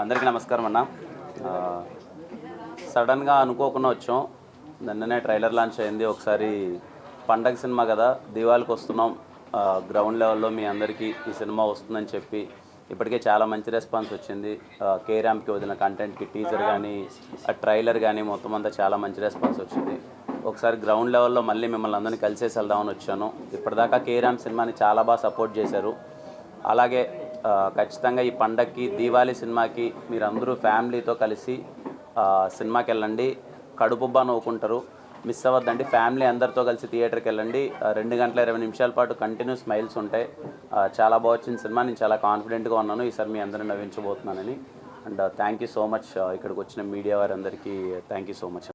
అందరికీ నమస్కారం అన్న. సడన్గా అనుకోకుండా వచ్చాం. నిన్ననే ట్రైలర్ లాంచ్ అయింది. ఒకసారి పండగ సినిమా కదా దివాళికి వస్తున్నాం. గ్రౌండ్ లెవెల్లో మీ అందరికీ ఈ సినిమా వస్తుందని చెప్పి ఇప్పటికే చాలా మంచి రెస్పాన్స్ వచ్చింది. కేరామ్కి వదిలిన కంటెంట్కి టీజర్ కానీ ఆ ట్రైలర్ కానీ మొత్తం అంతా చాలా మంచి రెస్పాన్స్ వచ్చింది. ఒకసారి గ్రౌండ్ లెవెల్లో మళ్ళీ మిమ్మల్ని అందరినీ కలిసేసి వెళ్దామని వచ్చాను. ఇప్పటిదాకా కేరామ్ సినిమాని చాలా బాగా సపోర్ట్ చేశారు. అలాగే ఖచ్చితంగా ఈ పండక్కి దీవాళీ సినిమాకి మీరందరూ ఫ్యామిలీతో కలిసి సినిమాకి వెళ్ళండి కడుపుబ్బా నవ్వుకుంటారు. మిస్ అవ్వద్దండి. ఫ్యామిలీ అందరితో కలిసి థియేటర్కి వెళ్ళండి. రెండు గంటల ఇరవై నిమిషాల పాటు కంటిన్యూ స్మైల్స్ ఉంటాయి. చాలా బాగా వచ్చిన సినిమా. నేను చాలా కాన్ఫిడెంట్గా ఉన్నాను. ఈసారి మీ అందరిని నవ్వించబోతున్నానని. And thank you so much ఇక్కడికి వచ్చిన మీడియా వారందరికీ థ్యాంక్ యూ సో మచ్